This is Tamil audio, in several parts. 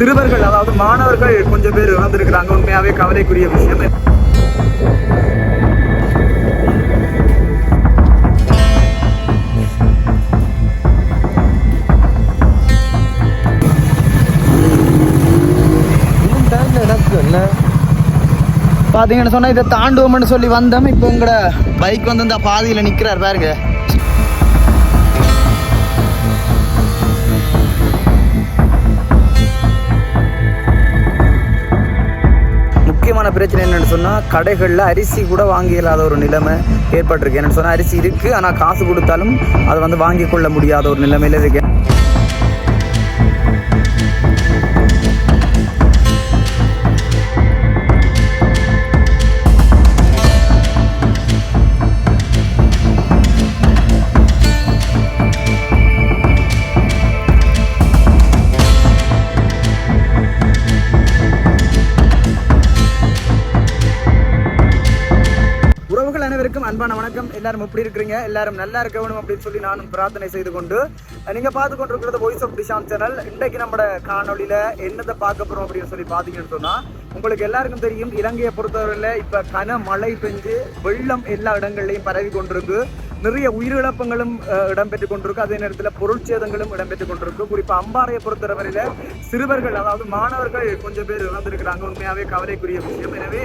சிறுவர்கள் அதாவது மாணவர்கள் கொஞ்சம் பேர் இறந்திருக்கிறாங்க. உண்மையாவே கவலைக்குரிய விஷயம் பாத்தீங்கன்னு சொன்னா இதை தாண்டுவோம்னு சொல்லி வந்தோம். இப்போ உங்களோட பைக் வந்து இந்த பாதியில நிக்கிறார் பாருங்க. முக்கியமான பிரச்சனை என்னன்னு சொன்னா கடைகளில் அரிசி கூட வாங்கி இல்லாத ஒரு நிலைமை ஏற்பட்டிருக்கு. என்னன்னு சொன்னா அரிசி இருக்கு ஆனா காசு கொடுத்தாலும் அதை வந்து வாங்கி கொள்ள முடியாத ஒரு நிலைமையில இருக்கு. எல்லாரும் எப்படி இருக்கிறீங்க? எல்லாரும் நல்லா இருக்க வேணும் அப்படின்னு சொல்லி நானும் பிரார்த்தனை செய்து கொண்டு நீங்கள் பார்த்து கொண்டிருக்கிறது வாய்ஸ் ஆஃப் டிஷாம் சேனல் இன்றைக்கு நம்ம காணொலியில் என்னத்தை பார்க்க போகிறோம் அப்படின்னு சொல்லி பார்த்தீங்கன்னு சொன்னால் உங்களுக்கு எல்லாருக்கும் தெரியும் இலங்கையை பொறுத்தவரையில் இப்போ கன மழை பெஞ்சு வெள்ளம் எல்லா இடங்கள்லையும் பரவி கொண்டிருக்கு. நிறைய உயிரிழப்புகளும் இடம்பெற்று கொண்டிருக்கு. அதே நேரத்தில் பொருட்சேதங்களும் இடம்பெற்றுக் கொண்டிருக்கு. குறிப்பாக அம்பாறையை பொறுத்தவரையில் சிறுவர்கள் அதாவது மாணவர்கள் கொஞ்சம் பேர் இழந்திருக்கிறாங்க உண்மையாகவே கவலைக்குரிய விஷயம். எனவே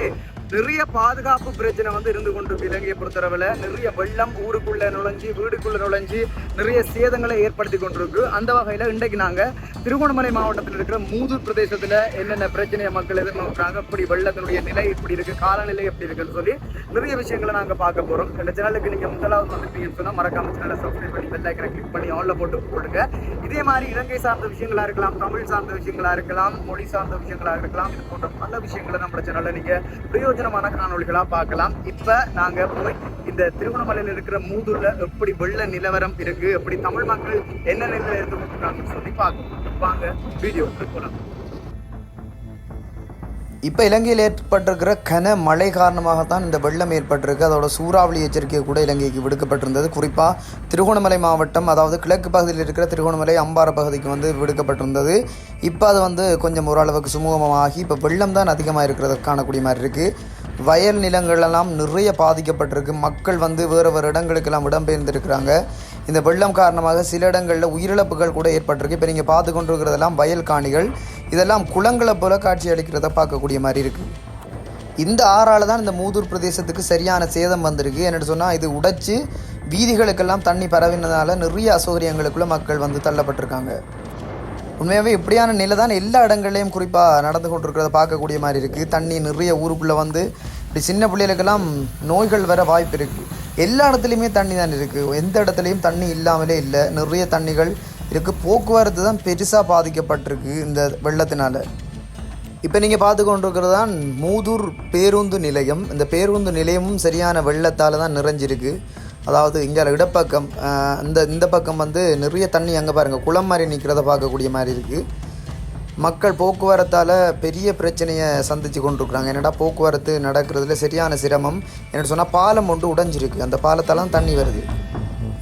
நிறைய பாதுகாப்பு பிரச்சனை வந்து இருந்து கொண்டு இலங்கையை பொறுத்தளவில். நிறைய வெள்ளம் ஊருக்குள்ளே நுழைஞ்சு வீடுக்குள்ளே நுழைஞ்சு நிறைய சேதங்களை ஏற்படுத்தி கொண்டிருக்கு. அந்த வகையில் இன்றைக்கு நாங்கள் திருகோணமலை மாவட்டத்தில் இருக்கிற மூதூர் பிரதேசத்தில் என்னென்ன பிரச்சனையை மக்கள் எதிர்நோக்கிறாங்க இப்படி வெள்ளத்தினுடைய நிலை இப்படி இருக்குது காலநிலை எப்படி இருக்குன்னு சொல்லி நிறைய விஷயங்களை நாங்கள் பார்க்க போகிறோம் இந்த சேனலுக்கு நீங்கள் முதலாவது வந்துட்டீங்கன்னு சொன்னால் மறக்காம சேனலை சப்ஸ்கிரைப் பண்ணி பெல் ஐக்கனை கிளிக் பண்ணி ஆன்ல போட்டு போடுங்க. இதே மாதிரி இலங்கை சார்ந்த விஷயங்களா இருக்கலாம் தமிழ் சார்ந்த விஷயங்களா இருக்கலாம் மொழி சார்ந்த விஷயங்களாக இருக்கலாம் இது போன்ற பல விஷயங்களை நம்ம சேனல்ல நீங்க பிரயோஜனமான காணொளிகளா பார்க்கலாம். இப்ப நாங்க போய் இந்த திருவண்ணாமலையில இருக்கிற மூதூரில் எப்படி வெள்ள நிலவரம் இருக்கு எப்படி தமிழ் மக்கள் என்ன நிலையில இருக்காங்கன்னு சொல்லி பார்க்கணும் வாங்க வீடியோ போகலாம் இப்போ இலங்கையில் ஏற்பட்டிருக்கிற கன மழை காரணமாகத்தான் இந்த வெள்ளம் ஏற்பட்டிருக்கு. அதோட சூறாவளி எச்சரிக்கை கூட இலங்கைக்கு விடுக்கப்பட்டிருந்தது. குறிப்பாக திருகோணமலை மாவட்டம் அதாவது கிழக்கு பகுதியில் இருக்கிற திருகோணமலை அம்பாறை பகுதிக்கு வந்து விடுக்கப்பட்டிருந்தது. இப்போ அது வந்து கொஞ்சம் ஓரளவுக்கு சுமூகமாகி இப்போ வெள்ளம் தான் அதிகமாக இருக்கிறது காணக்கூடிய மாதிரி இருக்குது வயல் நிலங்களெல்லாம் நிறைய பாதிக்கப்பட்டிருக்கு. மக்கள் வந்து வேறு வேறு இடங்களுக்கெல்லாம் இடம்பெயர்ந்திருக்கிறாங்க. இந்த வெள்ளம் காரணமாக சில இடங்களில் உயிரிழப்புகள் கூட ஏற்பட்டிருக்கு. இப்போ நீங்கள் பார்த்து கொண்டிருக்கிறதெல்லாம் வயல் காணிகள். இதெல்லாம் குளங்களை போல காட்சி அளிக்கிறத பார்க்கக்கூடிய மாதிரி இருக்குது இந்த ஆறால் தான் இந்த மூதூர் பிரதேசத்துக்கு சரியான சேதம் வந்திருக்கு. என்னென்னு சொன்னால் இது உடைச்சி வீதிகளுக்கெல்லாம் தண்ணி பரவினதால நிறைய அசௌகரியங்களுக்குள்ளே மக்கள் வந்து தள்ளப்பட்டிருக்காங்க. உண்மையாகவே இப்படியான நிலை தான் எல்லா இடங்கள்லையும் குறிப்பாக நடந்து கொண்டிருக்கிறத பார்க்கக்கூடிய மாதிரி இருக்குது தண்ணி நிறைய ஊருக்குள்ளே வந்து இப்படி சின்ன பிள்ளைகளுக்கெல்லாம் நோய்கள் வர வாய்ப்பு இருக்குது எல்லா இடத்துலையுமே தண்ணி தான் இருக்குது எந்த இடத்துலையும் தண்ணி இல்லாமலே இல்லை. நிறைய தண்ணிகள் இதுக்கு போக்குவரத்து தான் பெருசாக பாதிக்கப்பட்டிருக்கு இந்த வெள்ளத்தினால. இப்போ நீங்கள் பார்த்து கொண்டிருக்கிறது தான் மூதூர் பேருந்து நிலையம். இந்த பேருந்து நிலையமும் சரியான வெள்ளத்தால் தான் நிறைஞ்சிருக்கு. அதாவது இங்கே இடப்பக்கம் இந்த இந்த பக்கம் வந்து நிறைய தண்ணி அங்கே பாருங்கள் குளம் மாதிரி நிற்கிறத பார்க்கக்கூடிய மாதிரி இருக்குது மக்கள் போக்குவரத்தால் பெரிய பிரச்சனையை சந்தித்து கொண்டிருக்கிறாங்க. என்னடா போக்குவரத்து நடக்கிறதுல சரியான சிரமம்? என்ன சொன்னால் பாலம் ஒன்று உடைஞ்சிருக்கு. அந்த பாலத்தாலாம் தண்ணி வருது.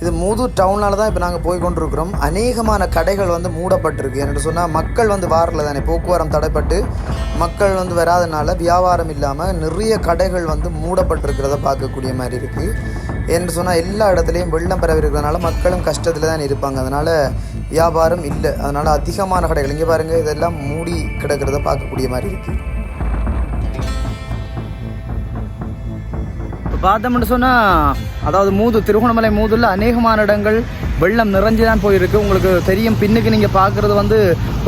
இது மூதூர் டவுனால் தான் இப்போ நாங்கள் போய் கொண்டிருக்கிறோம். அநேகமான கடைகள் வந்து மூடப்பட்டிருக்கு. என்று சொன்னால் மக்கள் வந்து வாரில் தானே போக்குவரம் தடைப்பட்டு மக்கள் வந்து வராதனால வியாபாரம் இல்லாமல் நிறைய கடைகள் வந்து மூடப்பட்டிருக்கிறத பார்க்கக்கூடிய மாதிரி இருக்குது என்று சொன்னால் எல்லா இடத்துலையும் வெள்ளம் பரவி இருக்கிறதுனால மக்களும் கஷ்டத்தில் தான் இருப்பாங்க. அதனால் வியாபாரம் இல்லை. அதனால் அதிகமான கடைகள் இங்கே பாருங்கள் இதெல்லாம் மூடி கிடக்கிறத பார்க்கக்கூடிய மாதிரி இருக்குது பார்த்தோம்னு சொன்னால் அதாவது மூது திருகோணமலை மூதுல அநேகமான இடங்கள் வெள்ளம் நிறைஞ்சு தான் போயிருக்கு. உங்களுக்கு தெரியும் பின்னுக்கு நீங்கள் பார்க்குறது வந்து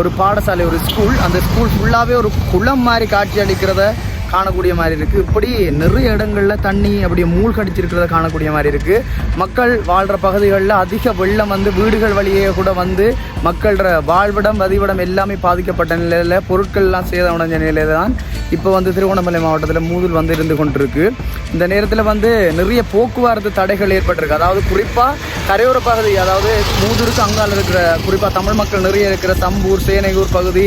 ஒரு பாடசாலை ஒரு ஸ்கூல் அந்த ஸ்கூல் ஃபுல்லாகவே ஒரு குளம் மாதிரி காட்சி அளிக்கிறத காணக்கூடிய மாதிரி இருக்குது இப்படி நிறைய இடங்களில் தண்ணி அப்படியே மூழ்கடிச்சிருக்கிறத காணக்கூடிய மாதிரி இருக்குது மக்கள் வாழ்கிற பகுதிகளில் அதிக வெள்ளம் வந்து வீடுகள் வழியே கூட வந்து மக்களோட வாழ்விடம் வதிவிடம் எல்லாமே பாதிக்கப்பட்ட நிலையில் பொருட்கள்லாம் சேதமடைஞ்ச நிலையில தான் இப்போ வந்து திருவண்ணாமலை மாவட்டத்தில் மூதில் வந்து இருந்து கொண்டிருக்கு. இந்த நேரத்தில் வந்து நிறைய போக்குவரத்து தடைகள் ஏற்பட்டிருக்கு. அதாவது குறிப்பாக கரையோர பகுதி அதாவது மூதூருக்கு அங்கால இருக்கிற குறிப்பாக தமிழ் மக்கள் நிறைய இருக்கிற தம்பூர் சேனையூர் பகுதி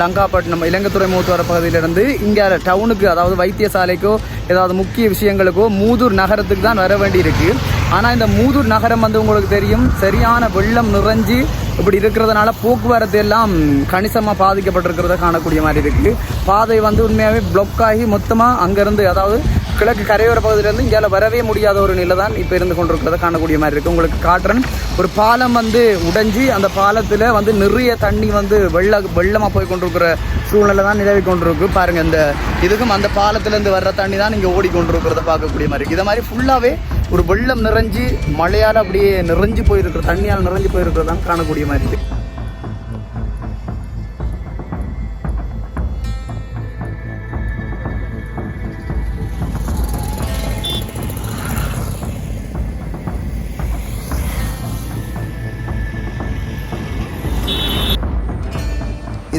லங்காப்பட்டினம் இலங்கைத்துறை மூத்துவர பகுதியிலிருந்து இங்கே டவுனுக்கு அதாவது வைத்தியசாலைக்கோ ஏதாவது முக்கிய விஷயங்களுக்கோ மூதூர் நகரத்துக்கு தான் வர வேண்டியிருக்கு. ஆனால் இந்த மூதூர் நகரம் வந்து உங்களுக்கு தெரியும் சரியான வெள்ளம் நிறைஞ்சு இப்படி இருக்கிறதுனால போக்குவரத்து எல்லாம் கணிசமாக பாதிக்கப்பட்டிருக்கிறத காணக்கூடிய மாதிரி இருக்குது பாதை வந்து உண்மையாகவே பிளாக் ஆகி மொத்தமாக அங்கேருந்து அதாவது கிழக்கு கரையோர பகுதியிலேருந்து இங்கே வரவே முடியாத ஒரு நிலை தான் இப்போ இருந்து கொண்டிருக்கிறத காணக்கூடிய மாதிரி இருக்குது உங்களுக்கு காட்டுறேன். ஒரு பாலம் வந்து உடைஞ்சி அந்த பாலத்தில் வந்து நிறைய தண்ணி வந்து வெள்ள வெள்ளமாக போய் கொண்டிருக்கிற சூழ்நிலை தான் நிலவி கொண்டிருக்கு. பாருங்கள் இந்த இதுக்கும் அந்த பாலத்திலேருந்து வர்ற தண்ணி தான் இங்கே ஓடிக்கொண்டிருக்கிறத பார்க்கக்கூடிய மாதிரி இருக்குது இதை மாதிரி ஃபுல்லாகவே ஒரு வெள்ளம் நிறைஞ்சு மழையால் அப்படியே நிறைஞ்சு போயிருக்கிற தண்ணியால் நிறைஞ்சு போயிருக்கிறதான் காணக்கூடிய மாதிரி இருக்குது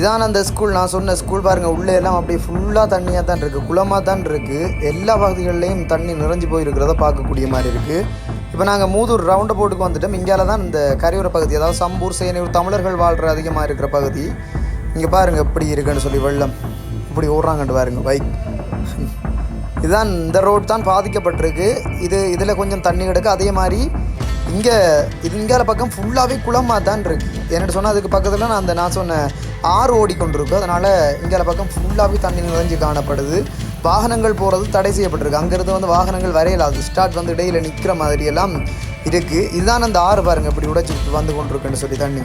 இதான் அந்த ஸ்கூல் நான் சொன்ன ஸ்கூல் பாருங்கள் உள்ளே எல்லாம் அப்படியே ஃபுல்லாக தண்ணியாக தான் இருக்குது குளமாக தான் இருக்குது எல்லா பகுதிகளிலையும் தண்ணி நிறைஞ்சு போயிருக்கிறத பார்க்கக்கூடிய மாதிரி இருக்குது இப்போ நாங்கள் மூதூர் ரவுண்ட் போட்டுக்கு வந்துட்டோம். இங்கேயால தான் இந்த கரையோர பகுதி அதாவது சம்பூர் சேனையூர் தமிழர்கள் வாழ்கிற அதிகமாக இருக்கிற பகுதி. இங்கே பாருங்கள் எப்படி இருக்குன்னு சொல்லி வெள்ளம். இப்படி ஓடுறாங்கன்ட்டு பாருங்க பைக் இதுதான் இந்த ரோடு தான் பாதிக்கப்பட்டிருக்கு. இது இதில் கொஞ்சம் தண்ணி கிடக்கு. அதே மாதிரி இங்கே இது இங்கால பக்கம் ஃபுல்லாகவே குளமாக தான் இருக்குது என்னட்டு சொன்னால் அதுக்கு பக்கத்தில் நான் அந்த நான் சொன்ன ஆறு ஓடிக்கொண்டிருக்கு. அதனால் இங்கே பக்கம் ஃபுல்லாகவே தண்ணி நிறைஞ்சு காணப்படுது. வாகனங்கள் போகிறது தடை செய்யப்பட்டிருக்கு. அங்கேருந்து வந்து வாகனங்கள் வரையலாது. ஸ்டார்ட் வந்து இடையில் நிற்கிற மாதிரியெல்லாம் இருக்குது இதுதான் அந்த ஆறு பாருங்க இப்படி உடைச்சி வந்து கொண்டிருக்குன்னு சொல்லி தண்ணி.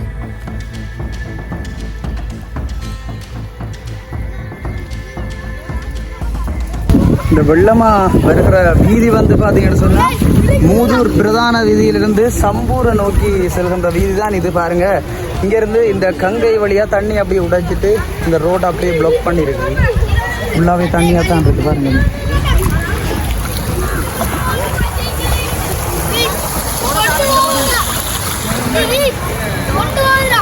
இந்த வெள்ளமா வருகிற வீதி வந்து பார்த்தீங்கன்னு சொன்னா மூதூர் பிரதான வீதியிலிருந்து சம்பூரை நோக்கி செல்கின்ற வீதி தான் இது பாருங்க. இங்க இருந்து இந்த கங்கை வழியா தண்ணி அப்படியே உடைச்சிட்டு இந்த ரோட் அப்படியே பிளாக் பண்ணிருக்கு. ஃபுல்லாகவே தண்ணியா தான் இருக்கு பாருங்க. கொண்டு வாடா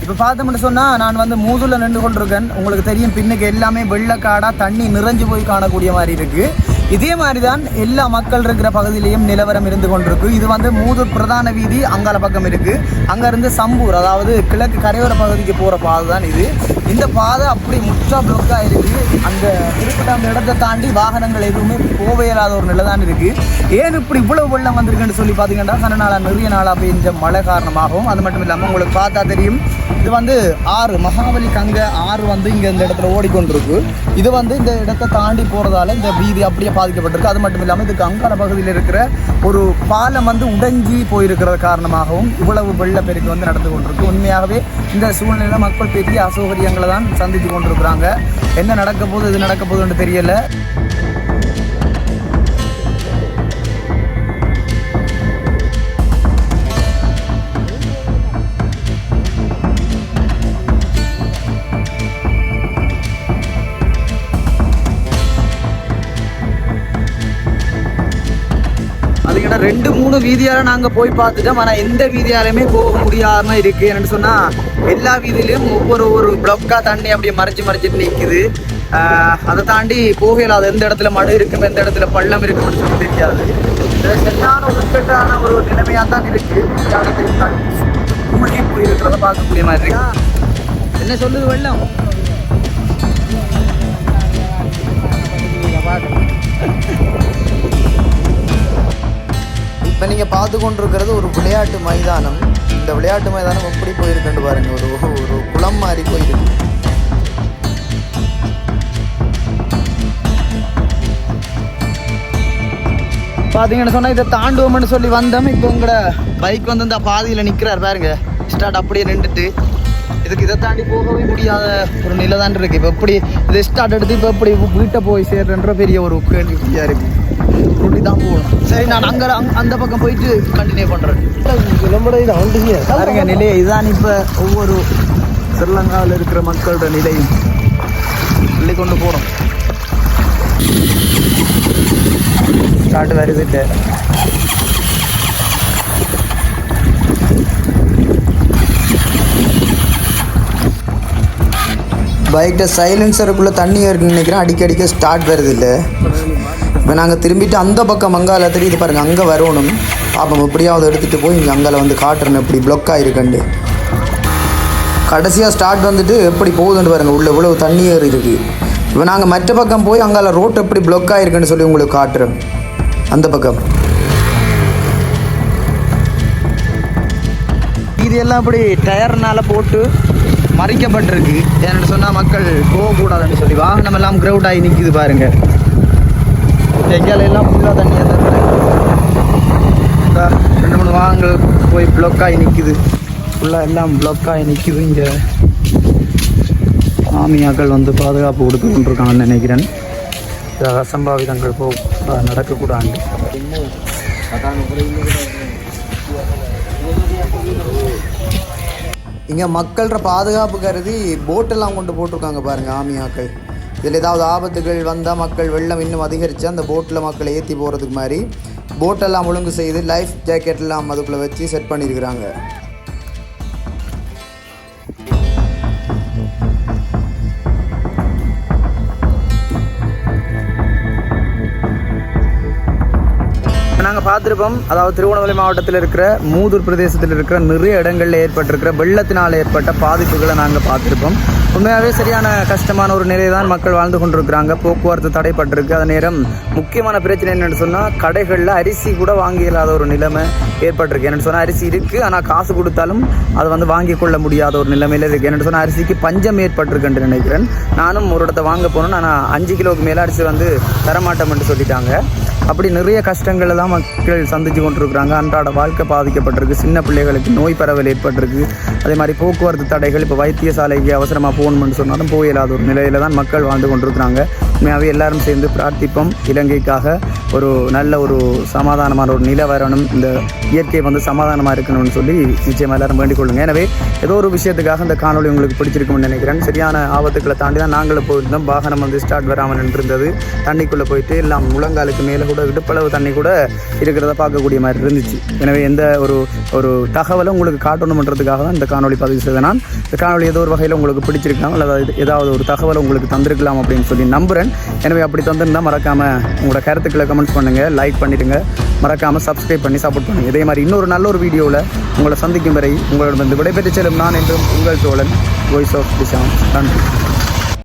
இப்போ பார்த்தோம்னு சொன்னால் நான் வந்து மூதுல நின்று கொண்டிருக்கேன். உங்களுக்கு தெரியும் பின்னுக்கு எல்லாமே வெள்ளக்காடாக தண்ணி நிறைஞ்சு போய் காணக்கூடிய மாதிரி இருக்குது இதே மாதிரி தான் எல்லா மக்கள் இருக்கிற பகுதியிலையும் நிலவரம் இருந்து கொண்டிருக்கு. இது வந்து மூதூர் பிரதான வீதி அங்கால பக்கம் இருக்குது அங்கேருந்து சம்பூர் அதாவது கிழக்கு கரையோர பகுதிக்கு போகிற பாதை தான் இது. இந்த பாதை அப்படி முற்றா பிளாக்காக இருக்குது அந்த குறிப்பிட்ட அந்த இடத்தை தாண்டி வாகனங்கள் எதுவுமே போவே இல்லாத ஒரு நிலை தான் இருக்குது ஏன் இப்படி இவ்வளவு வெள்ளம் வந்திருக்குன்னு சொல்லி பார்த்தீங்கன்னா கன நாளாக நிறைய நாளாக பெய்ஞ்ச மழை காரணமாகவும் அது மட்டும் இல்லாமல் உங்களுக்கு பார்த்தா தெரியும் இது வந்து ஆறு மகாபலி கங்கை ஆறு வந்து இங்கே இந்த இடத்துல ஓடிக்கொண்டிருக்கு. இது வந்து இந்த இடத்தை தாண்டி போகிறதால இந்த வீதி அப்படியே பாதிக்கப்பட்டிருக்கு. அது மட்டும் இல்லாமல் இதுக்கு அங்கார பகுதியில் இருக்கிற ஒரு பாலம் வந்து உடைஞ்சி போயிருக்கிற காரணமாகவும் இவ்வளவு வெள்ளப்பெருக்கு வந்து நடந்து கொண்டிருக்கு. உண்மையாகவே இந்த சூழ்நிலையில் மக்கள் பெரிய அசௌகரியங்களை தான் சந்தித்து கொண்டிருக்கிறாங்க. என்ன நடக்க போகுது இது நடக்க போகுதுன்னு தெரியலை. ரெண்டு மூணு வீதியால நாங்க போய் பார்த்துட்டோம். ஆனா எந்த வீதியாலுமே போக முடியாம இருக்கு. என்னன்னு சொன்னா எல்லா வீதியிலையும் ஒவ்வொரு ஒரு பிளாக்கா தண்ணி அப்படியே மறைச்சு மறைச்சிட்டு நிக்குது. அதை தாண்டி போகல அது எந்த இடத்துல மடு இருக்கும் எந்த இடத்துல பள்ளம் இருக்கும்னு சொல்லி தெரியாது. சரியான ஒரு ஒரு நிலைமையா தான் இருக்கு. மூழ்கி போயிருக்கிறத பார்க்கக்கூடிய மாதிரி என்ன சொல்லுது வெள்ளம்? இப்போ நீங்கள் பார்த்து கொண்டிருக்கிறது ஒரு விளையாட்டு மைதானம். இந்த விளையாட்டு மைதானம் எப்படி போயிருக்குன்னு பாருங்க. ஒரு ஒரு குளம் மாதிரி போயிருக்கு. பார்த்தீங்கன்னு சொன்னால் இதை தாண்டுவோம்னு சொல்லி வந்தோம். இப்போ உங்களோட பைக் வந்து இந்த பாதியில் நிற்கிறார் பாருங்க. ஸ்டார்ட் அப்படியே நின்றுட்டு. இதுக்கு இதை தாண்டி போகவே முடியாத ஒரு நிலை தான் இருக்குது இப்போ எப்படி இதை ஸ்டார்ட் எடுத்து இப்போ எப்படி வீட்டை போய் சேர்றன்ற பெரிய ஒரு கேள்விக்குறியாக இருக்குது இப்படி தான் போகணும். சரி நான் அங்கே அந்த பக்கம் போயிட்டு கண்டினியூ பண்ணுறேன் பாருங்க நிலையை இதான் இப்போ ஒவ்வொரு ஸ்ரீலங்காவில் இருக்கிற மக்களோட நிலையும். சொல்லி கொண்டு போகிறோம் ஸ்டார்ட் வருது பைக்கில் சைலன்சருக்குள்ளே தண்ணி இருக்குன்னு நினைக்கிறேன். அடிக்கடிக்க ஸ்டார்ட் வருது இல்லை. இப்போ நாங்கள் திரும்பிட்டு அந்த பக்கம் மங்கால தெரியுது பாருங்கள் அங்கே வரணும். பாப்போம் எப்படியாவது எடுத்துகிட்டு போய் இங்கே அங்கால வந்து காட்டுறேன் இப்படி பிளாக் ஆகிருக்கண்டு கடைசியாக ஸ்டார்ட் வந்துட்டு எப்படி போகுதுன்னு பாருங்கள் உள்ள இவ்வளவு தண்ணி ஏறி இருக்கு. இப்போ நாங்கள் மற்ற பக்கம் போய் அங்கால ரோட் எப்படி பிளாக் ஆகிருக்குன்னு சொல்லி உங்களுக்கு காட்டுறோம் அந்த பக்கம். இது எல்லாம் இப்படி டயர்னால போட்டு மறைக்கப்பட்டிருக்கு. ஏன்னு சொன்னால் மக்கள் போகக்கூடாதுன்னு சொல்லி வாகனம் எல்லாம் க்ரௌட் ஆகி நிற்கிது பாருங்கள் எங்கேயால ஃபுல்லாக தண்ணியாக தான் ரெண்டு மூணு வாகனங்கள் போய் பிளாக் நிற்கிது ஃபுல்லாக எல்லாம் பிளாக் நிற்கிது இங்கே ஆமியாக்கள் வந்து பாதுகாப்பு கொடுத்து கொண்டிருக்காங்கன்னு நினைக்கிறேன். அசம்பாவிதங்கள் போ நடக்கக்கூடாது. இங்கே மக்கள்கிற பாதுகாப்பு கருதி போட்டெல்லாம் கொண்டு போட்டிருக்காங்க பாருங்கள் ஆமியாக்கள் இதில் ஏதாவது ஆபத்துகள் வந்தால் மக்கள் வெள்ளம் இன்னும் அதிகரித்து அந்த போட்டில் மக்களை ஏற்றி போகிறதுக்கு மாதிரி. போட்டெல்லாம் ஒழுங்கு செய்து லைஃப் ஜாக்கெட்லாம் அதுக்குள்ளே வச்சு செட் பண்ணியிருக்கிறாங்க. நாங்கள் பார்த்துருப்போம். அதாவது திருவண்ணாமலை மாவட்டத்தில் இருக்கிற மூதூர் பிரதேசத்தில் இருக்கிற நிறைய இடங்களில் ஏற்பட்டிருக்கிற வெள்ளத்தினால் ஏற்பட்ட பாதிப்புகளை நாங்கள் பார்த்துருப்போம். உண்மையாகவே சரியான கஷ்டமான ஒரு நிலை தான் மக்கள் வாழ்ந்து கொண்டிருக்கிறாங்க. போக்குவரத்து தடைப்பட்டிருக்கு. அது நேரம் முக்கியமான பிரச்சனை என்னென்னு சொன்னால் கடைகளில் அரிசி கூட வாங்கி இல்லாத ஒரு நிலைமை ஏற்பட்டிருக்கு. என்னென்னு சொன்னால் அரிசி இருக்குது ஆனால் காசு கொடுத்தாலும் அதை வந்து வாங்கி கொள்ள முடியாத ஒரு நிலைமையில் இருக்குது என்னென்னு சொன்னால் அரிசிக்கு பஞ்சம் ஏற்பட்டிருக்குன்னு நினைக்கிறேன். நானும் ஒரு இடத்த வாங்க போனேன் ஆனால் அஞ்சு கிலோவுக்கு மேலே அரிசி வந்து தரமாட்டோம்னு சொல்லிட்டாங்க. அப்படி நிறைய கஷ்டங்களை தான் மக்கள் சந்திச்சு கொண்டிருக்கிறாங்க. அன்றாட வாழ்க்கை பாதிக்கப்பட்டிருக்கு. சின்ன பிள்ளைகளுக்கு நோய் பரவல் ஏற்பட்டிருக்கு. அதே மாதிரி போக்குவரத்து தடைகள் இப்போ வைத்தியசாலைக்கு அவசரமாக போகணும்னு சொன்னாலும் போக இயலாத ஒரு நிலையில் தான் மக்கள் வாழ்ந்து கொண்டிருக்கிறாங்க. உண்மையாகவே எல்லாரும் சேர்ந்து பிரார்த்திப்போம். இலங்கைக்காக ஒரு நல்ல ஒரு சமாதானமான ஒரு நிலை வரணும். இந்த இயற்கை வந்து சமாதானமாக இருக்கணும்னு சொல்லி நிச்சயமாக எல்லாரும் வேண்டிக் கொள்ளுங்க. எனவே ஏதோ ஒரு விஷயத்துக்காக இந்த காணொளி உங்களுக்கு பிடிச்சிருக்கும்னு நினைக்கிறேன். சரியான ஆபத்துக்களை தாண்டி தான் நாங்களும் போயிருந்தோம். வாகனம் வந்து ஸ்டார்ட் வராமல் நின்றிருந்தது. தண்ணிக்குள்ளே போயிட்டு எல்லாம் முழங்காலுக்கு மேலே கூட இடுப்பளவு தண்ணி கூட இருக்கிறத பார்க்கக்கூடிய மாதிரி இருந்துச்சு. எனவே எந்த ஒரு ஒரு தகவலும் உங்களுக்கு காட்டணுன்றதுக்காக தான் இந்த காணொளி பதிவு செய்தேன் நான். இந்த காணொளி ஏதோ ஒரு வகையில் உங்களுக்கு பிடிச்சிருக்கலாம். அல்லது ஏதாவது ஒரு தகவல் உங்களுக்கு தந்திருக்கலாம் அப்படின்னு சொல்லி நம்புகிறேன் எனவே அப்படி தந்திருந்தால் மறக்காமல் உங்களோட கருத்துக்களை கமெண்ட்ஸ் பண்ணுங்கள் லைக் பண்ணிடுங்க. மறக்காமல் சப்ஸ்கிரைப் பண்ணி சப்போர்ட் பண்ணுங்கள் இதே மாதிரி இன்னொரு நல்ல ஒரு வீடியோவில் உங்களை சந்திக்கும் வரை உங்களிடம் விடைபெற்று செல்லும் நான் என்றும் உங்கள் தோழன் வாய்ஸ் ஆஃப் டிசான் நன்றி.